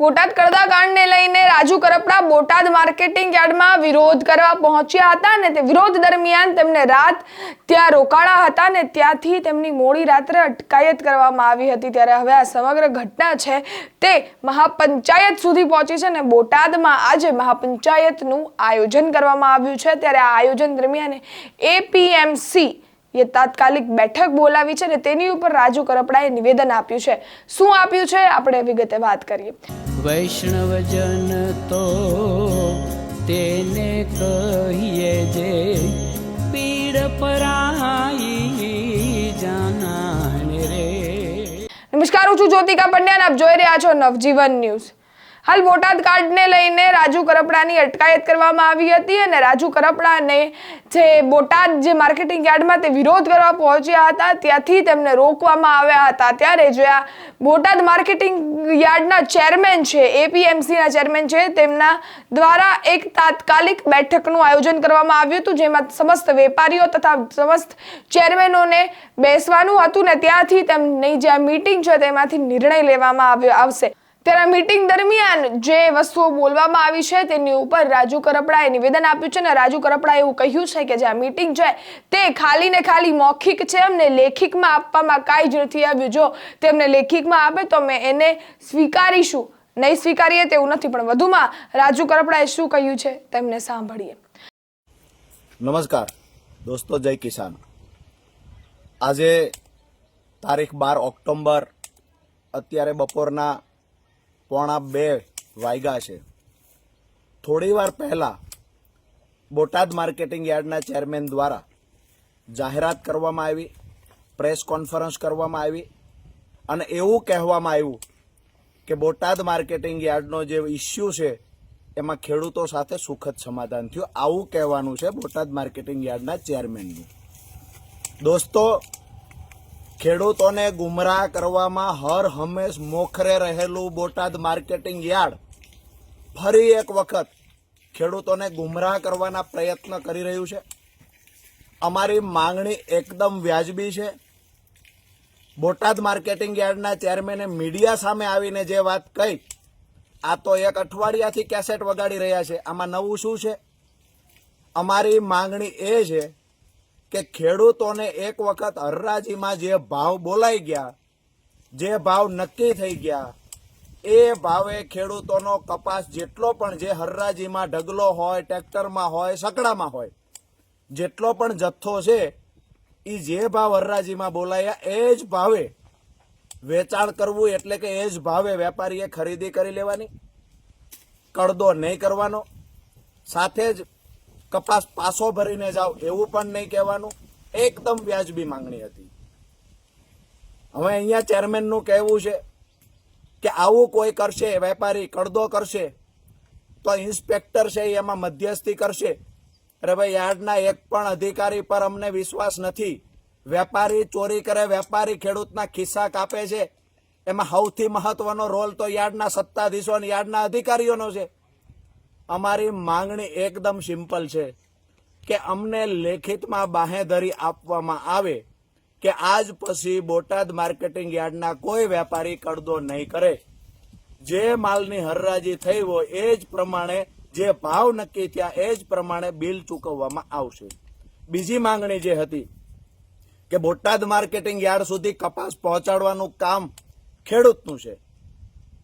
બોટાદ કડદાકાંડને લઈને રાજુ કરપડા બોટાદ માર્કેટિંગ યાર્ડમાં વિરોધ કરવા પહોંચ્યા હતા અને તે વિરોધ દરમિયાન તેમને રાત ત્યાં રોકાણા હતા અને ત્યાંથી તેમની મોડી રાત્રે અટકાયત કરવામાં આવી હતી. ત્યારે હવે આ સમગ્ર ઘટના છે તે મહાપંચાયત સુધી પહોંચી છે અને બોટાદમાં આજે મહાપંચાયતનું આયોજન કરવામાં આવ્યું છે. ત્યારે આ આયોજન દરમિયાન એપીએમસી એ તાત્કાલિક બેઠક બોલાવી છે અને તેની ઉપર રાજુ કરપડાએ નિવેદન આપ્યું છે. શું આપ્યું છે? આપણે વિગતે વાત કરીએ. વૈષ્ણવજન તો તેને કહીએ જે પીડ પરાઈ જાનાને રે. નમસ્કાર હું છું જ્યોતિકા પંડ્યા આપ જોઈ રહ્યા છો નવજીવન ન્યૂઝ. હાલ બોટાદ કાર્ડને લઈને રાજુ કરપડાની અટકાયત કરવામાં આવી હતી અને રાજુ કરપડાને જે બોટાદ જે માર્કેટિંગ યાર્ડમાં તે વિરોધ કરવા પહોંચ્યા હતા, ત્યાંથી તેમને રોકવામાં આવ્યા હતા. ત્યારે જે આ બોટાદ માર્કેટિંગ યાર્ડના ચેરમેન છે, એપીએમસીના ચેરમેન છે, તેમના દ્વારા એક તાત્કાલિક બેઠકનું આયોજન કરવામાં આવ્યું હતું, જેમાં સમસ્ત વેપારીઓ તથા સમસ્ત ચેરમેનોને બેસવાનું હતું ને ત્યાંથી તેમની જે મીટિંગ છે તેમાંથી નિર્ણય લેવામાં આવ્યો આવશે. ત્યારે મીટિંગ દરમિયાન જે વસ્તુઓ બોલવામાં આવી છે તેની ઉપર રાજુ કરપડાએ નિવેદન આપ્યું છે અને રાજુ કરપડાએ એવું કહ્યું છે કે જે આ મીટિંગ છે તે ખાલી ને ખાલી મૌખિક છે અમને લેખિકમાં આપવામાં કાંઈ જ નથી આવ્યું. જો તેમને લેખિકમાં આપે તો અમે એને સ્વીકારીશું. નહીં સ્વીકારીએ તેવું નથી, પણ વધુમાં રાજુ કરપડાએ શું કહ્યું છે તેમને સાંભળીએ. નમસ્કાર, દોસ્તો, જય કિસાન. આજે તારીખ બાર ઓક્ટોબર અત્યારે બપોરના પોણા બે વાગ્યા છે. થોડી વાર પહેલાં બોટાદ માર્કેટિંગ યાર્ડના ચેરમેન દ્વારા જાહેરાત કરવામાં આવી, પ્રેસ કોન્ફરન્સ કરવામાં આવી અને એવું કહેવામાં આવ્યું કે બોટાદ માર્કેટિંગ યાર્ડનો જે ઇસ્યુ છે એમાં ખેડૂતો સાથે સુખદ સમાધાન થયું. આવું કહેવાનું છે બોટાદ માર્કેટિંગ યાર્ડના ચેરમેનનું. દોસ્તો ખેડૂતોને ગુમરાહ કરવામાં હર હંમેશ મોખરે રહેલું બોટાદ માર્કેટિંગ યાર્ડ. ફરી એક વખત ખેડૂતોને ગુમરાહ કરવાના પ્રયત્ન કરી રહ્યું છે. અમારી માંગણી એકદમ વ્યાજબી છે. બોટાદ માર્કેટિંગ યાર્ડના ચેરમેને મીડિયા સામે આવીને જે વાત કહી, આ તો એક અઠવાડિયાથી કેસેટ વગાડી રહ્યા છે. આમાં નવું શું છે? અમારી માંગણી એ છે કે ખેડૂતોને એક વખત હરરાજીમાં જે ભાવ બોલાઈ ગયા, જે ભાવ નક્કી થઈ ગયા, એ ભાવે ખેડૂતોનો કપાસ જેટલો પણ જે હરરાજીમાં ઢગલો હોય, ટ્રેક્ટરમાં હોય, સકડામાં હોય, જેટલો પણ જથ્થો છે એ જે ભાવ હરરાજીમાં બોલાયા, એ જ ભાવે વેચાણ કરવું એટલે કે એ જ ભાવે વેપારીએ ખરીદી કરી લેવાની કડદો નહીં કરવાનો. સાથે જ કપાસ પાસો ભરીને જાઓ, એવું પણ નહીં કહેવાનું. એકદમ વ્યાજબી માંગણી હતી. હવે અહીંયા ચેરમેનનું કહેવું છે કે આવું કોઈ કરશે, વેપારી કડદો કરશે, તો ઇન્સ્પેક્ટર છે એમાં મધ્યસ્થી કરશે. અરે ભાઈ, યાર્ડના એક પણ અધિકારી પર અમને વિશ્વાસ નથી. વેપારી ચોરી કરે, વેપારી ખેડૂતના ખિસ્સા કાપે છે. એમાં સૌથી મહત્વનો રોલ તો યાર્ડના સત્તાધીશો અને યાર્ડના અધિકારીઓનો છે. અમારી માંગણી એકદમ સિમ્પલ છે કે અમને લેખિતમાં બાહેધરી આપવામાં આવે કે આજ પછી બોટાદ માર્કેટિંગ યાર્ડના કોઈ વેપારી કડદો નહીં કરે. જે માલની હરરાજી થઈ હોય એ જ પ્રમાણે, જે ભાવ નક્કી થયા એ જ પ્રમાણે બિલ ચૂકવવામાં આવશે. બીજી માંગણી જે હતી કે બોટાદ માર્કેટિંગ યાર્ડ સુધી કપાસ પહોંચાડવાનું કામ ખેડૂતનું છે.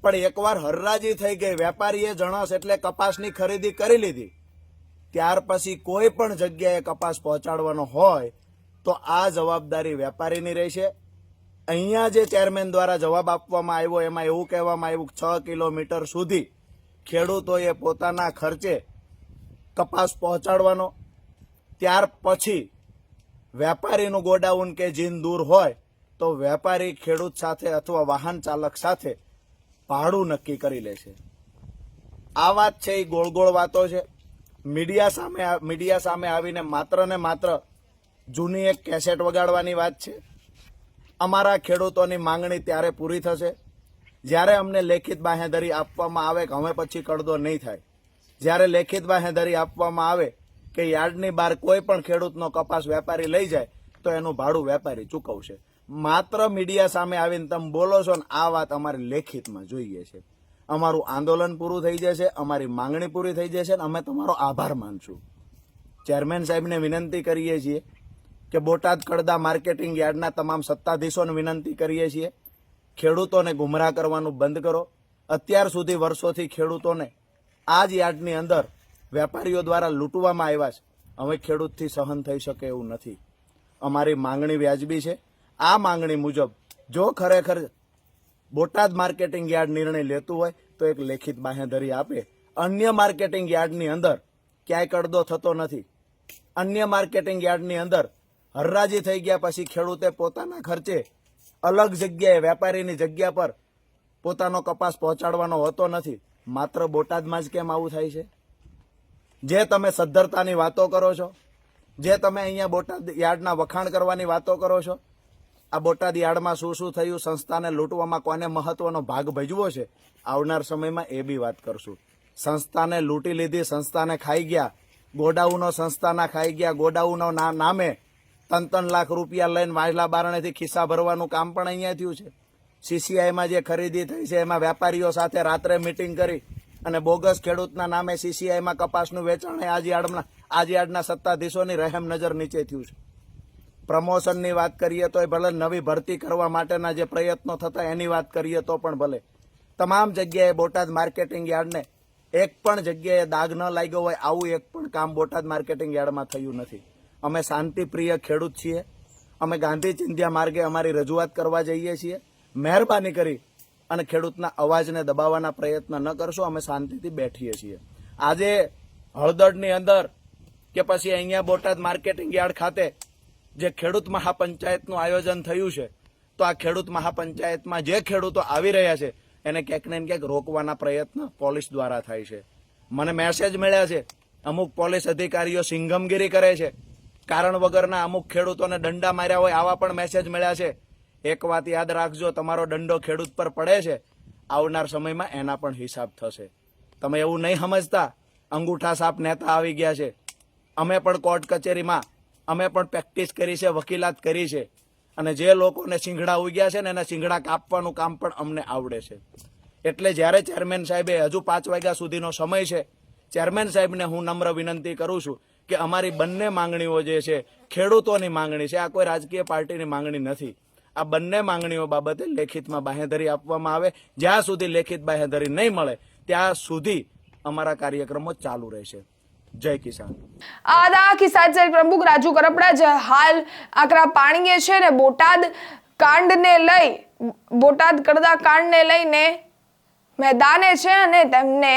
પણ એકવાર હરરાજી થઈ ગઈ, વેપારીએ જણસ એટલે કપાસની ખરીદી કરી લીધી. ત્યાર પછી કોઈ પણ જગ્યાએ કપાસ પહોંચાડવાનો હોય, તો આ જવાબદારી વેપારીની રહેશે. અહીંયા જે ચેરમેન દ્વારા જવાબ આપવામાં આવ્યો, એમાં એવું કહેવામાં આવ્યું છ કિલોમીટર સુધી ખેડૂતોએ પોતાના ખર્ચે કપાસ પહોંચાડવાનો. ત્યાર પછી વેપારીનું ગોડાઉન કે જીન દૂર હોય, તો વેપારી ખેડૂત સાથે અથવા વાહન ચાલક સાથે ભાડું નક્કી કરી લે છે. આ વાત છે એ ગોળ ગોળ વાતો છે. મીડિયા સામે મીડિયા સામે આવીને માત્ર ને માત્ર જૂની એક કેસેટ વગાડવાની વાત છે. અમારા ખેડૂતોની માંગણી ત્યારે પૂરી થશે. જ્યારે અમને લેખિત બાહેધરી આપવામાં આવે કે હવે પછી કડદો નહીં થાય. જ્યારે લેખિત બાહેધરી આપવામાં આવે કે યાર્ડની બહાર કોઈ પણ ખેડૂતનો કપાસ વેપારી લઈ જાય, તો એનું ભાડું વેપારી ચૂકવશે. માત્ર મીડિયા સામે આવીને તમે બોલો છો ને, આ વાત અમારે લેખિતમાં જોઈએ છે. અમારું આંદોલન પૂરું થઈ જશે, અમારી માંગણી પૂરી થઈ જશે અને અમે તમારો આભાર માનશું. ચેરમેન સાહેબને વિનંતી કરીએ છીએ કે બોટાદ કડદા માર્કેટિંગ યાર્ડના તમામ સત્તાધીશોને વિનંતી કરીએ છીએ, ખેડૂતોને ગુમરાહ કરવાનું બંધ કરો. અત્યાર સુધી વર્ષોથી ખેડૂતોને આ જ યાર્ડની અંદર વેપારીઓ દ્વારા લૂંટવામાં આવ્યા છે. હવે ખેડૂતથી સહન થઈ શકે એવું નથી. અમારી માંગણી વ્યાજબી છે. આ માંગણી મુજબ જો ખરેખર બોટાદ માર્કેટિંગ યાર્ડ નિર્ણય લેતું હોય, તો એક લેખિત બાંહેધરી આપે. અન્ય માર્કેટિંગ યાર્ડની અંદર ક્યાંય કડદો થતો નથી. અન્ય માર્કેટિંગ યાર્ડની અંદર હરરાજી થઈ ગયા પછી ખેડૂતે પોતાના ખર્ચે અલગ જગ્યાએ, વેપારીની જગ્યા પર પોતાનો કપાસ પહોંચાડવાનો હોતો નથી. માત્ર બોટાદમાં જ કેમ આવું થાય છે? જે તમે સદ્ધરતાની વાતો કરો છો, જે તમે અહીંયા બોટાદ યાર્ડના વખાણ કરવાની વાતો કરો છો આ બોટાદ યાર્ડમાં શું શું થયું, સંસ્થાને લૂંટવામાં કોને મહત્વનો ભાગ ભજવો છે, આવનાર સમયમાં એ બી વાત કરશું. સંસ્થાને લૂંટી લીધી, સંસ્થાને ખાઈ ગયા, ગોડાઉનો સંસ્થાના ખાઈ ગયા, ગોડાઉનો નામે ત્રણ ત્રણ લાખ રૂપિયા લઈને વાંજલા બારણેથી ખિસ્સા ભરવાનું કામ પણ અહીંયા થયું છે. સીસીઆઈમાં જે ખરીદી થઈ છે, એમાં વેપારીઓ સાથે રાત્રે મિટિંગ કરી અને બોગસ ખેડૂતના નામે સીસીઆઈમાં કપાસનું વેચાણ આજ યાર્ડના આજ યાર્ડના સત્તાધીશોની રહેમ નજર નીચે થયું છે. પ્રમોશનની વાત કરીએ તો ભલે નવી ભરતી કરવા માટેના જે પ્રયત્નો થતા એની વાત કરીએ તો પણ ભલે. તમામ જગ્યાએ બોટાદ માર્કેટિંગ યાર્ડને એક પણ જગ્યાએ દાગ ન લાગ્યો હોય આવું એક પણ કામ બોટાદ માર્કેટિંગ યાર્ડમાં થયું નથી. અમે શાંતિપ્રિય ખેડૂત છીએ. અમે ગાંધી ચિંધ્યા માર્ગે અમારી રજૂઆત કરવા જઈએ છીએ. મહેરબાની કરી અને ખેડૂતના અવાજને દબાવવાના પ્રયત્ન ન કરશો, અમે શાંતિથી બેઠીએ છીએ. આજે હળદરની અંદર કે પછી અહીંયા બોટાદ માર્કેટિંગ યાર્ડ ખાતે જે ખેડૂત મહાપંચાયતનું આયોજન થયું છે, તો આ ખેડૂત મહાપંચાયતમાં જે ખેડૂતો આવી રહ્યા છે, એને ક્યાંક ને ક્યાંક રોકવાના પ્રયત્ન પોલીસ દ્વારા થાય છે. મને મેસેજ મળ્યા છે, અમુક પોલીસ અધિકારીઓ સિંઘમગીરી કરે છે. કારણ વગરના અમુક ખેડૂતોને દંડા માર્યા હોય આવા પણ મેસેજ મળ્યા છે. એક વાત યાદ રાખજો, તમારો દંડો ખેડૂત પર પડે છે, આવનાર સમયમાં એના પણ હિસાબ થશે. તમે એવું નહીં સમજતા, અંગૂઠા સાપ નેતા આવી ગયા છે. અમે પણ કોર્ટ કચેરીમાં અમે પણ પ્રેક્ટિસ કરી છે, વકીલાત કરી છે. અને જે લોકોને સિંગડા ઉગ્યા છે ને એના સિંગડા કાપવાનું કામ પણ અમને આવડે છે. એટલે જ્યારે ચેરમેન સાહેબે હજુ પાંચ વાગ્યા સુધીનો સમય છે, ચેરમેન સાહેબને હું નમ્ર વિનંતી કરું છું કે અમારી બંને માંગણીઓ જે છે, ખેડૂતોની માંગણી છે, આ કોઈ રાજકીય પાર્ટીની માંગણી નથી. આ બંને માંગણીઓ બાબતે લેખિતમાં બાહેધરી આપવામાં આવે. જ્યાં સુધી લેખિત બાહેધરી નહીં મળે, ત્યાં સુધી અમારા કાર્યક્રમો ચાલુ રહેશે. જય કિસાન. આદા કિસાન સેલ પ્રમુખ રાજુ કરપડા, જે હાલ આકરા પાણીએ છે ને બોટાદ કાંડને લઈ, બોટાદ કડદા કાંડને લઈને મેદાને છે અને તેમને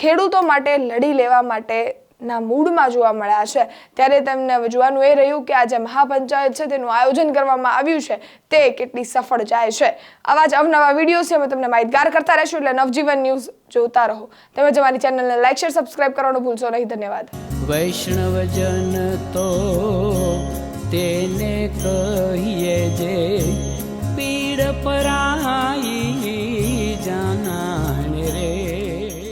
ખેડૂતો માટે લડી લેવા માટે ના મૂડમાં જોવા મળ્યા છે. ત્યારે તેમને જોવાનું એ રહ્યું કે આ જે મહાપંચાયત છે, તેનું આયોજન કરવામાં આવ્યું છે. તે કેટલી સફળ જાય છે. આવા જ અવનવા વીડિયો છે, અમે તમને માહિતગાર કરતા રહેશું એટલે નવજીવન ન્યૂઝ જોતા રહો. તમે અમારી ચેનલને લાઈક, શેર, સબસ્ક્રાઇબ કરવાનું ભૂલશો નહીં. ધન્યવાદ. વૈષ્ણવજન તો તેને કહીએ જે પીડ પરાઈ